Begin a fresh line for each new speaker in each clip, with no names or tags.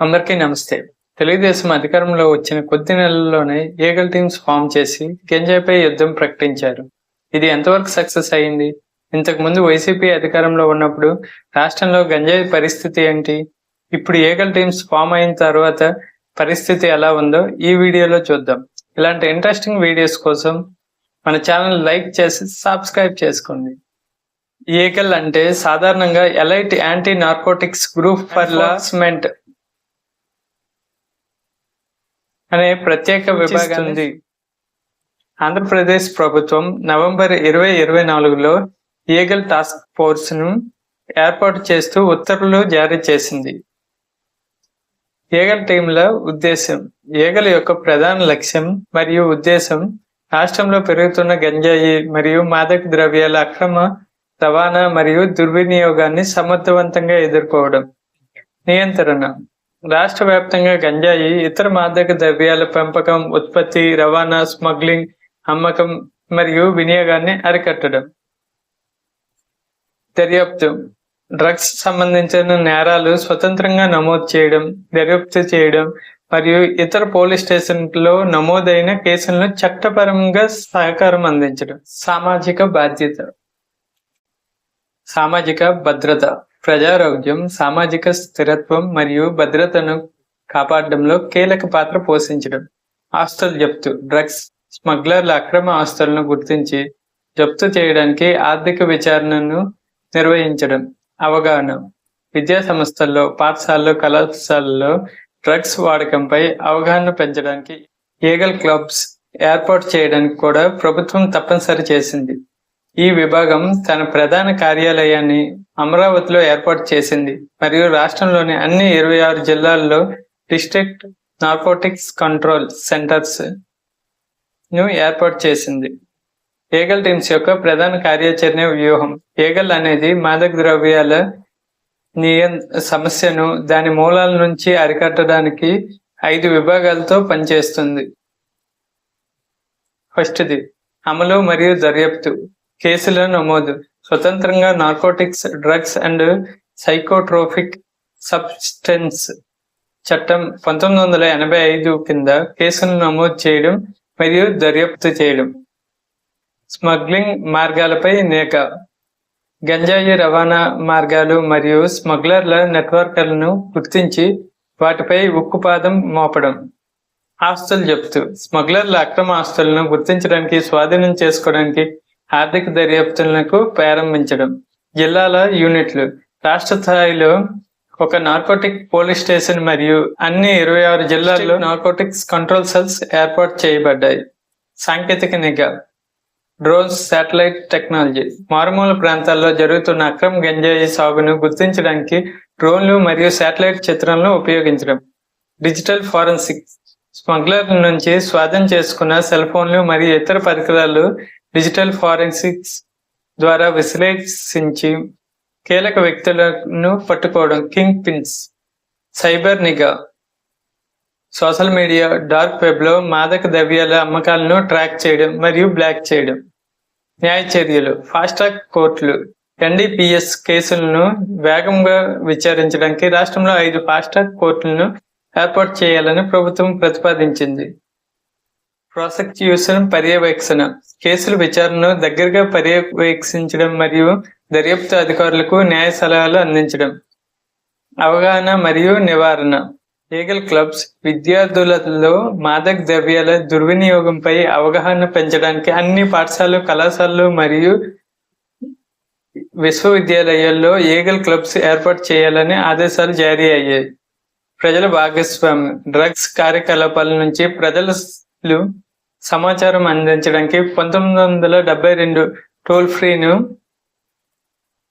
అందరికీ నమస్తే. తెలుగుదేశం అధికారంలో వచ్చిన కొద్ది నెలల్లోనే ఏగల్ టీమ్స్ ఫామ్ చేసి గంజాయిపై యుద్ధం ప్రకటించారు. ఇది ఎంతవరకు సక్సెస్ అయింది? ఇంతకు ముందు వైసీపీ అధికారంలో ఉన్నప్పుడు రాష్ట్రంలో గంజాయి పరిస్థితి ఏంటి? ఇప్పుడు ఏగల్ టీమ్స్ ఫామ్ అయిన తర్వాత పరిస్థితి ఎలా ఉందో ఈ వీడియోలో చూద్దాం. ఇలాంటి ఇంట్రెస్టింగ్ వీడియోస్ కోసం మన ఛానల్ లైక్ చేసి సబ్స్క్రైబ్ చేసుకోండి. ఏకల్ అంటే సాధారణంగా elite anti narcotics group for లాస్మెంట్ అనే ప్రత్యేక విభాగం ఉంది ఆంధ్రప్రదేశ్ ప్రభుత్వం నవంబర్ ఇరవై ఇరవై నాలుగులో ఈగల్ టాస్క్ ఫోర్స్ను ఏర్పాటు చేస్తూ ఉత్తర్వులు జారీ చేసింది. ఈగల్ టీంల ఉద్దేశం ఈగల యొక్క ప్రధాన లక్ష్యం మరియు ఉద్దేశం రాష్ట్రంలో పెరుగుతున్న గంజాయి మరియు మాదక ద్రవ్యాల అక్రమ రవాణా మరియు దుర్వినియోగాన్ని సమర్థవంతంగా ఎదుర్కోవడం. నియంత్రణ రాష్ట్ర వ్యాప్తంగా గంజాయి ఇతర మాదక ద్రవ్యాల పెంపకం ఉత్పత్తి రవాణా స్మగ్లింగ్ అమ్మకం మరియు వినియోగాన్ని అరికట్టడం. దర్యాప్తు. డ్రగ్స్ సంబంధించిన నేరాలు స్వతంత్రంగా నమోదు చేయడం దర్యాప్తు చేయడం మరియు ఇతర పోలీస్ స్టేషన్లో నమోదైన కేసులను చట్టపరంగా సహకారం అందించడం. సామాజిక బాధ్యత. సామాజిక భద్రత. ప్రజారోగ్యం సామాజిక స్థిరత్వం మరియు భద్రతను కాపాడడంలో కీలక పాత్ర పోషించడం. ఆస్తులు జప్తు డ్రగ్స్ స్మగ్లర్ల అక్రమ ఆస్తులను గుర్తించి జప్తు చేయడానికి ఆర్థిక విచారణను నిర్వహించడం. అవగాహన విద్యా సంస్థల్లో పాఠశాలలో కళాశాలలో డ్రగ్స్ వాడకంపై అవగాహన పెంచడానికి ఈగల్ క్లబ్స్ ఏర్పాటు చేయడానికి కూడా ప్రభుత్వం తప్పనిసరి చేసింది. ఈ విభాగం తన ప్రధాన కార్యాలయాన్ని అమరావతిలో ఏర్పాటు చేసింది. మరియు రాష్ట్రంలోని అన్ని ఇరవై ఆరు జిల్లాల్లో డిస్ట్రిక్ట్ నార్కోటిక్స్ కంట్రోల్ సెంటర్స్ను ఏర్పాటు చేసింది. ఏగల్ టీమ్స్ యొక్క ప్రధాన కార్యాచరణ వ్యూహం. ఏగల్ అనేది మాదక ద్రవ్యాల నియం సమస్యను దాని మూలాల నుంచి అరికట్టడానికి ఐదు విభాగాలతో పనిచేస్తుంది. ఫస్ట్ది అమలు మరియు దర్యాప్తు. కేసుల నమోదు. స్వతంత్రంగా narcotics drugs and psychotropic substances చట్టం పంతొమ్మిది వందల ఎనభై ఐదు కింద కేసులు నమోదు చేయడం మరియు దర్యాప్తు చేయడం. స్మగ్లింగ్ మార్గాలపై నేక గంజాయి రవాణా మార్గాలు మరియు స్మగ్లర్ల నెట్వర్క్లను గుర్తించి వాటిపై ఉక్కుపాదం మోపడం. ఆస్తులు చెప్తూ స్మగ్లర్ల అక్రమ ఆస్తులను గుర్తించడానికి స్వాధీనం చేసుకోవడానికి ఆర్థిక దర్యాప్తులకు ప్రారంభించడం. జిల్లాల యూనిట్లు. రాష్ట్ర స్థాయిలో ఒక నార్కోటిక్ పోలీస్ స్టేషన్ మరియు అన్ని ఇరవై ఆరు జిల్లాల్లో నార్కోటిక్స్ కంట్రోల్ సెల్స్ ఏర్పాటు చేయబడ్డాయి. సాంకేతిక నిఘా. Drones satellite technology. మారుమూల ప్రాంతాల్లో జరుగుతున్న అక్రమ గంజాయి సాగును గుర్తించడానికి డ్రోన్లు మరియు శాటిలైట్ చిత్రంలో ఉపయోగించడం. డిజిటల్ ఫారెన్సిక్ స్మగ్లర్ నుంచి స్వాధీనం చేసుకున్న సెల్ ఫోన్లు మరియు ఇతర పరికరాలు డిజిటల్ ఫారెన్సిక్స్ ద్వారా విశ్లేషించి కీలక వ్యక్తులను పట్టుకోవడం. కింగ్ పిన్స్ సైబర్ నిఘా సోషల్ మీడియా డార్క్ వెబ్లో మాదక ద్రవ్యాల అమ్మకాలను ట్రాక్ చేయడం మరియు బ్లాక్ చేయడం. న్యాయ చర్యలు ఫాస్ట్ ట్రాక్ కోర్టులు ఎన్డీపీఎస్ కేసులను వేగంగా విచారించడానికి రాష్ట్రంలో ఐదు ఫాస్ట్ ట్రాక్ కోర్టులను ఏర్పాటు చేయాలని ప్రభుత్వం ప్రతిపాదించింది. ప్రాసిక్యూషన్ పర్యవేక్షణ. కేసుల విచారణను దగ్గరగా పర్యవేక్షించడం మరియు దర్యాప్తు అధికారులకు న్యాయ సలహాలు అందించడం. అవగాహన మరియు నివారణ. ఈగల్ క్లబ్స్ విద్యార్థులలో మాదక ద్రవ్యాల దుర్వినియోగంపై అవగాహన పెంచడానికి అన్ని పాఠశాలలు కళాశాలలు మరియు విశ్వవిద్యాలయాల్లో ఈగల్ క్లబ్స్ ఏర్పాటు చేయాలని ఆదేశాలు జారీ అయ్యాయి. ప్రజల భాగస్వామ్యం. డ్రగ్స్ కార్యకలాపాల నుంచి ప్రజలు సమాచారం అందించడానికి పంతొమ్మిది వందల డెబ్బై రెండు టోల్ ఫ్రీను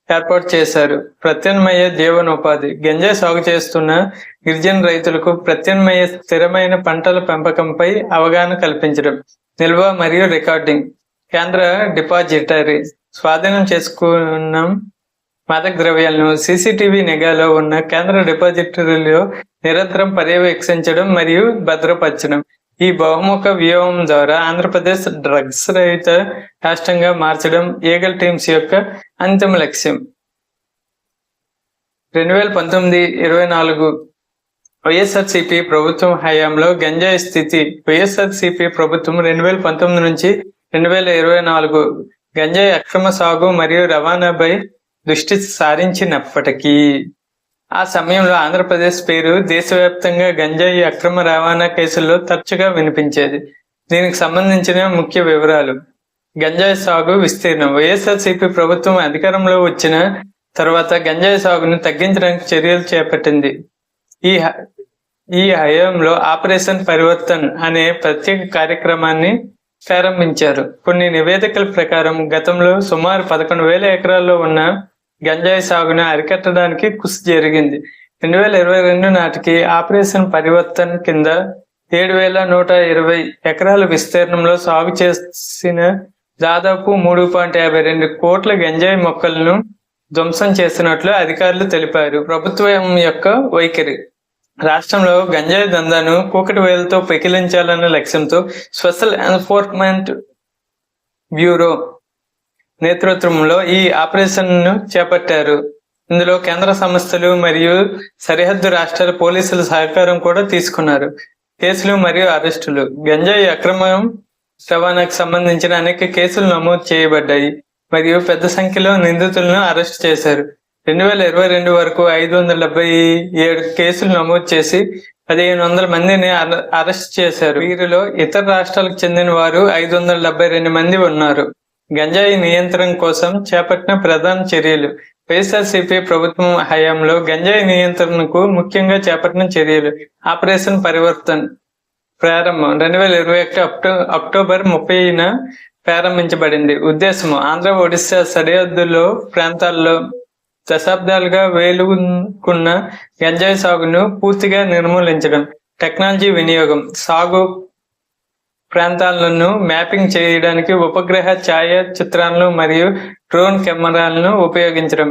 ఏర్పాటు చేశారు. ప్రత్యామ్నాయ జీవనోపాధి. గంజాయి సాగు చేస్తున్న గిరిజన రైతులకు ప్రత్యామ్నాయ స్థిరమైన పంటల పెంపకంపై అవగాహన కల్పించడం నిల్వ మరియు రికార్డింగ్ కేంద్ర డిపాజిటరీ స్వాధీనం చేసుకున్న మాదక ద్రవ్యాలను సీసీటీవీ నిఘాలో ఉన్న కేంద్ర డిపాజిటరీలో నిరంతరం పర్యవేక్షించడం మరియు భద్రపరచడం. ఈ బహుముఖ వ్యూహం ద్వారా ఆంధ్రప్రదేశ్ డ్రగ్స్ రహిత రాష్ట్రంగా మార్చడం ఈగల్ టీమ్స్ యొక్క అంతిమ లక్ష్యం. రెండు వేల పంతొమ్మిది ఇరవై నాలుగు వైఎస్ఆర్సిపి ప్రభుత్వం హయాంలో గంజాయి స్థితి. వైఎస్ఆర్సిపి ప్రభుత్వం రెండు వేల పంతొమ్మిది నుంచి రెండు వేల ఇరవై నాలుగు గంజాయి అక్రమ సాగు మరియు రవాణాపై దృష్టి సారించినప్పటికీ ఆ సమయంలో ఆంధ్రప్రదేశ్ పేరు దేశవ్యాప్తంగా గంజాయి అక్రమ రవాణా కేసుల్లో తరచుగా వినిపించేది. దీనికి సంబంధించిన ముఖ్య వివరాలు. గంజాయి సాగు విస్తీర్ణం. వైఎస్ఆర్సీపీ ప్రభుత్వం అధికారంలో వచ్చిన తర్వాత గంజాయి సాగును తగ్గించడానికి చర్యలు చేపట్టింది. ఈ హ- ఈ హయాంలో ఆపరేషన్ పరివర్తన్ అనే ప్రత్యేక కార్యక్రమాన్ని ప్రారంభించారు. కొన్ని నివేదికల ప్రకారం గతంలో సుమారు పదకొండు వేల ఎకరాల్లో ఉన్న గంజాయి సాగును అరికట్టడానికి కృషి జరిగింది. రెండు వేల ఇరవై రెండు నాటికి ఆపరేషన్ పరివర్తన్ కింద ఏడు వేల నూట ఇరవై ఎకరాల విస్తీర్ణంలో సాగు చేసిన దాదాపు మూడు పాయింట్ యాభై రెండు కోట్ల గంజాయి మొక్కలను ధ్వంసం చేసినట్లు అధికారులు తెలిపారు. ప్రభుత్వం యొక్క వైఖరి. రాష్ట్రంలో గంజాయి దందాను కూకటి వేలతో పెకిలించాలన్న లక్ష్యంతో స్పెషల్ ఎన్ఫోర్స్మెంట్ బ్యూరో నేతృత్వంలో ఈ ఆపరేషన్ను చేపట్టారు. ఇందులో కేంద్ర సంస్థలు మరియు సరిహద్దు రాష్ట్రాల పోలీసుల సహకారం కూడా తీసుకున్నారు. కేసులు మరియు అరెస్టులు. గంజాయి అక్రమం రవాణాకు సంబంధించిన అనేక కేసులు నమోదు చేయబడ్డాయి మరియు పెద్ద సంఖ్యలో నిందితులను అరెస్ట్ చేశారు. రెండు వేల ఇరవై రెండు వరకు ఐదు వందల డెబ్బై ఏడు కేసులు నమోదు చేసి పదిహేను వందల మందిని అరెస్ట్ చేశారు. వీరిలో ఇతర రాష్ట్రాలకు చెందిన వారు ఐదు వందల డెబ్బై రెండు మంది ఉన్నారు. గంజాయి నియంత్రణ కోసం చేపట్టిన ప్రధాన చర్యలు. వైఎస్ఆర్సీపీ ప్రభుత్వం హయాంలో గంజాయి నియంత్రణకు ముఖ్యంగా చేపట్టిన చర్యలు. ఆపరేషన్ పరివర్తన్ ప్రారంభం. రెండు వేల ఇరవై ఒకటి అక్టో అక్టోబర్ ముప్పైన ప్రారంభించబడింది. ఉద్దేశము ఆంధ్ర ఒడిశా సరిహద్దులో ప్రాంతాల్లో దశాబ్దాలుగా వేలుకున్న గంజాయి సాగును పూర్తిగా నిర్మూలించడం. టెక్నాలజీ వినియోగం సాగు ప్రాంతాలను మ్యాపింగ్ చేయడానికి ఉపగ్రహ ఛాయ చిత్రాలను మరియు డ్రోన్ కెమెరాలను ఉపయోగించడం.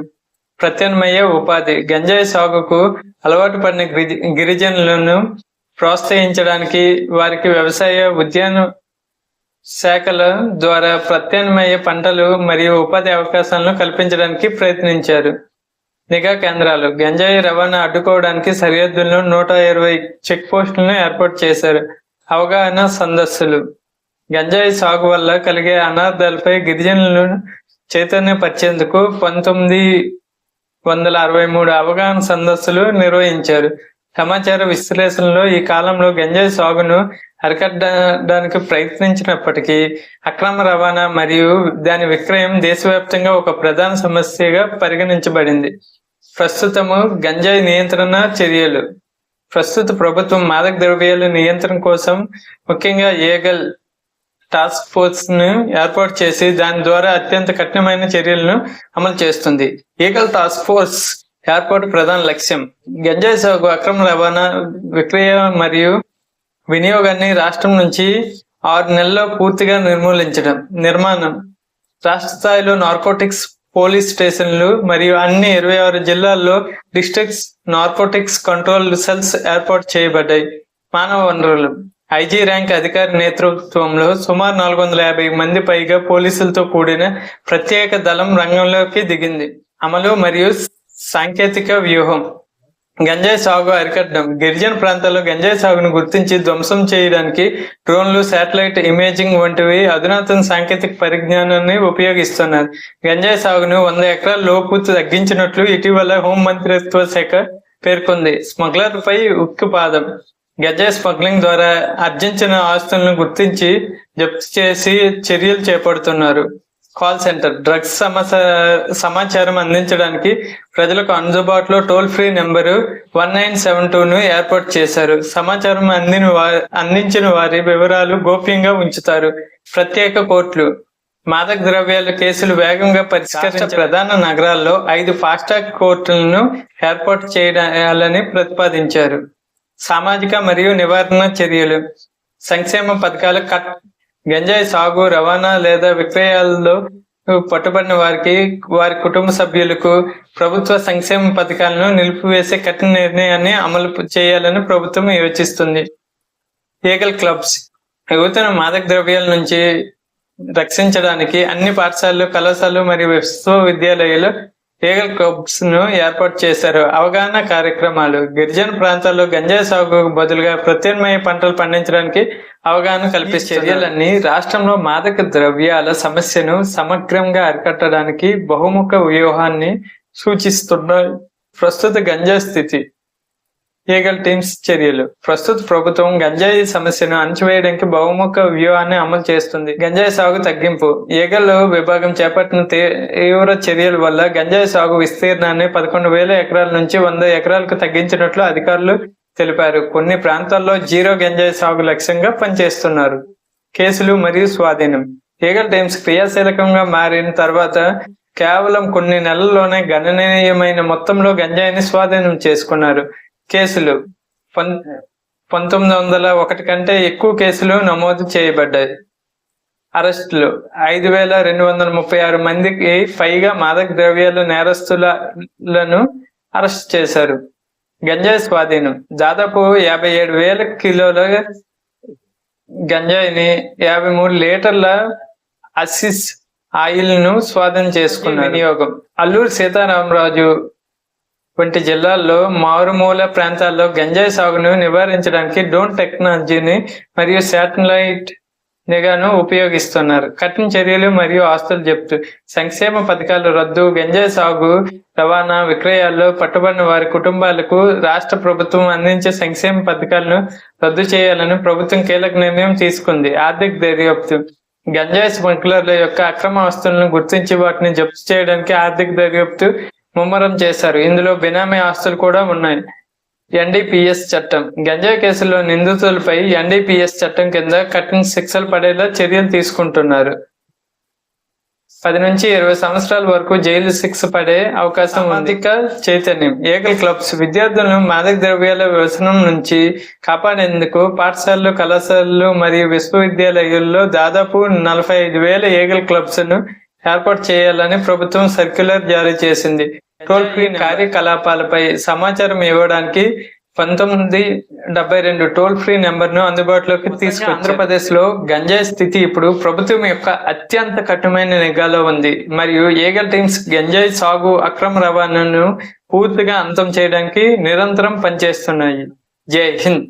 ప్రత్యామ్నాయ ఉపాధి. గంజాయి సాగుకు అలవాటు పడిన గిరిజనులను ప్రోత్సహించడానికి వారికి వ్యవసాయ ఉద్యాన శాఖల ద్వారా ప్రత్యామ్నాయ పంటలు మరియు ఉపాధి అవకాశాలను కల్పించడానికి ప్రయత్నించారు. నిఘా కేంద్రాలు. గంజాయి రవాణా అడ్డుకోవడానికి సరిహద్దుల్లో నూట ఇరవై చెక్ పోస్టులను ఏర్పాటు చేశారు. అవగాహన సందస్సులు. గంజాయి సాగు వల్ల కలిగే అనార్థాలపై గిరిజనులను చైతన్యపరిచేందుకు పంతొమ్మిది వందల అరవై మూడు అవగాహన సందస్సులు నిర్వహించారు. సమాచార విశ్లేషణలో ఈ కాలంలో గంజాయి సాగును అరికట్టడానికి ప్రయత్నించినప్పటికీ అక్రమ రవాణా మరియు దాని విక్రయం దేశవ్యాప్తంగా ఒక ప్రధాన సమస్యగా పరిగణించబడింది. ప్రస్తుతము గంజాయి నియంత్రణ చర్యలు. ప్రస్తుత ప్రభుత్వం మాదక ద్రవ్యాల నియంత్రణ కోసం ముఖ్యంగా ఏగల్ టాస్క్ ఫోర్స్ను ఏర్పాటు చేసి దాని ద్వారా అత్యంత కఠినమైన చర్యలను అమలు చేస్తుంది. ఈగల్ టాస్క్ ఫోర్స్ ఏర్పాటు ప్రధాన లక్ష్యం. గంజాయి సాగు అక్రమ రవాణా విక్రయ మరియు వినియోగాన్ని రాష్ట్రం నుంచి ఆరు నెలల్లో పూర్తిగా నిర్మూలించడం నిర్మాణం. రాష్ట్ర స్థాయిలో నార్కోటిక్స్ పోలీస్ స్టేషన్లు మరియు అన్ని ఇరవై ఆరు జిల్లాల్లో డిస్ట్రిక్ట్స్ నార్కోటిక్స్ కంట్రోల్ సెల్స్ ఏర్పాటు చేయబడ్డాయి. మానవ వనరులు. ఐజీ ర్యాంక్ అధికారి నేతృత్వంలో సుమారు నాలుగు వందల యాభై మంది పైగా పోలీసులతో కూడిన ప్రత్యేక దళం రంగంలోకి దిగింది. అమలు మరియు సాంకేతిక వ్యూహం. గంజాయి సాగు అరికట్టడం. గిరిజన ప్రాంతాల్లో గంజాయి సాగును గుర్తించి ధ్వంసం చేయడానికి డ్రోన్లు శాటిలైట్ ఇమేజింగ్ వంటివి అధునాతన సాంకేతిక పరిజ్ఞానాన్ని ఉపయోగిస్తున్నారు. గంజాయి సాగును వంద ఎకరాల లోపు తగ్గించినట్లు ఇటీవల హోం మంత్రిత్వ శాఖ పేర్కొంది. స్మగ్లర్ పై ఉక్కుపాదం గంజాయి స్మగ్లింగ్ ద్వారా ఆర్జించిన ఆస్తులను గుర్తించి జప్తు చేసి చర్యలు చేపడుతున్నారు. Call centre. డ్రగ్స్ సమాచారం అందించడానికి ప్రజలకు అందుబాటులో toll free number one nine seven two ను ఏర్పాటు చేశారు. సమాచారం అందిన వారి అందించిన వారి వివరాలు గోప్యంగా ఉంచుతారు. ప్రత్యేక కోర్టులు. మాదక ద్రవ్యాల కేసులు వేగంగా పరిష్కరించే ప్రధాన నగరాల్లో ఐదు ఫాస్టాగ్ కోర్టులను ఏర్పాటు చేయాలని ప్రతిపాదించారు. సామాజిక మరియు నివారణ చర్యలు. సంక్షేమ పథకాలు కట్ గంజాయి సాగు రవాణా లేదా విక్రయాల్లో పట్టుబడిన వారికి వారి కుటుంబ సభ్యులకు ప్రభుత్వ సంక్షేమ పథకాలను నిలిపివేసే కఠిన నిర్ణయాన్ని అమలు చేయాలని ప్రభుత్వం యోచిస్తుంది. ఏకల్ క్లబ్స్ యువతను మాదక ద్రవ్యాల నుంచి రక్షించడానికి అన్ని పాఠశాలలు కళాశాలలు మరియు విశ్వవిద్యాలయాలు ఈగల్ క్లబ్స్ను ఏర్పాటు చేశారు. అవగాహన కార్యక్రమాలు. గిరిజన ప్రాంతాల్లో గంజాయి సాగుకు బదులుగా ప్రత్యామ్నాయ పంటలు పండించడానికి అవగాహన కల్పించే చర్యలన్నీ రాష్ట్రంలో మాదక ద్రవ్యాల సమస్యను సమగ్రంగా అరికట్టడానికి బహుముఖ వ్యూహాన్ని సూచిస్తున్నాయి ప్రస్తుత గంజాయి స్థితి. ఈగల్ టీమ్స్ చర్యలు. ప్రస్తుత ప్రభుత్వం గంజాయి సమస్యను అణచివేయడానికి బహుముఖ వ్యూహాన్ని అమలు చేస్తుంది. గంజాయి సాగు తగ్గింపు. ఈగల్ విభాగం చేపట్టిన తీవ్ర చర్యల వల్ల గంజాయి సాగు విస్తీర్ణాన్ని పదకొండు వేల ఎకరాల నుంచి వంద ఎకరాలకు తగ్గించినట్లు అధికారులు తెలిపారు. కొన్ని ప్రాంతాల్లో జీరో గంజాయి సాగు లక్ష్యంగా పనిచేస్తున్నారు. కేసులు మరియు స్వాధీనం. ఈగల్ టీమ్స్ క్రియాశీలకంగా మారిన తర్వాత కేవలం కొన్ని నెలల్లోనే గణనీయమైన మొత్తంలో గంజాయిని స్వాధీనం చేసుకున్నారు. కేసులు. పంతొమ్మిది వందల ఒకటి కంటే ఎక్కువ కేసులు నమోదు చేయబడ్డాయి. అరెస్టులు. ఐదు వేల రెండు వందల ముప్పై ఆరు మందికి పైగా మాదక ద్రవ్యాలు నేరస్తులను అరెస్ట్ చేశారు. గంజాయి స్వాధీనం. దాదాపు యాభై ఏడు వేల కిలోల గంజాయిని యాభై మూడు లీటర్ల అసిస్ ఆయిల్ను స్వాధీనం చేసుకున్న వినియోగం. అల్లూరు సీతారామరాజు వంటి జిల్లాల్లో మారుమూల ప్రాంతాల్లో గంజాయి సాగును నివారించడానికి డ్రోన్ టెక్నాలజీని మరియు శాటిలైట్ నిఘాను ఉపయోగిస్తున్నారు. కఠిన చర్యలు మరియు ఆస్తులు చెప్తూ సంక్షేమ పథకాలు రద్దు గంజాయి సాగు రవాణా విక్రయాల్లో పట్టుబడిన వారి కుటుంబాలకు రాష్ట్ర ప్రభుత్వం అందించే సంక్షేమ పథకాలను రద్దు చేయాలని ప్రభుత్వం కీలక నిర్ణయం తీసుకుంది. ఆర్థిక దర్యాప్తు గంజాయి స్మగ్లర్ల యొక్క అక్రమ ఆస్తులను గుర్తించి వాటిని జప్తు చేయడానికి ఆర్థిక దర్యాప్తు ముమ్మరం చేశారు. ఇందులో బినామీ ఆస్తులు కూడా ఉన్నాయి. ఎన్డీపీఎస్ చట్టం. గంజాయి కేసులో నిందితులపై ఎన్డీపీఎస్ చట్టం కింద కఠిన శిక్షలు పడేలా చర్యలు తీసుకుంటున్నారు. పది నుంచి ఇరవై సంవత్సరాల వరకు జైలు శిక్ష పడే అవకాశం అధిక చైతన్యం. ఏకల్ క్లబ్స్ విద్యార్థులను మాదక ద్రవ్యాల వ్యసనం నుంచి కాపాడేందుకు పాఠశాలలు కళాశాలలు మరియు విశ్వవిద్యాలయాల్లో దాదాపు నలభై ఐదు వేల ఏగల్ క్లబ్స్ను ఏర్పాటు చేయాలని ప్రభుత్వం సర్క్యులర్ జారీ చేసింది. టోల్ ఫ్రీ కార్యకలాపాలపై సమాచారం ఇవ్వడానికి పంతొమ్మిది డెబ్బై రెండు టోల్ ఫ్రీ నెంబర్ను అందుబాటులోకి తీసుకు ఆంధ్రప్రదేశ్లో గంజాయి స్థితి ఇప్పుడు ప్రభుత్వం యొక్క అత్యంత కఠినమైన నిఘాలో ఉంది. మరియు ఏగల్ టీమ్స్ గంజాయి సాగు అక్రమ రవాణాను పూర్తిగా అంతం చేయడానికి నిరంతరం పనిచేస్తున్నాయి. జై హింద్.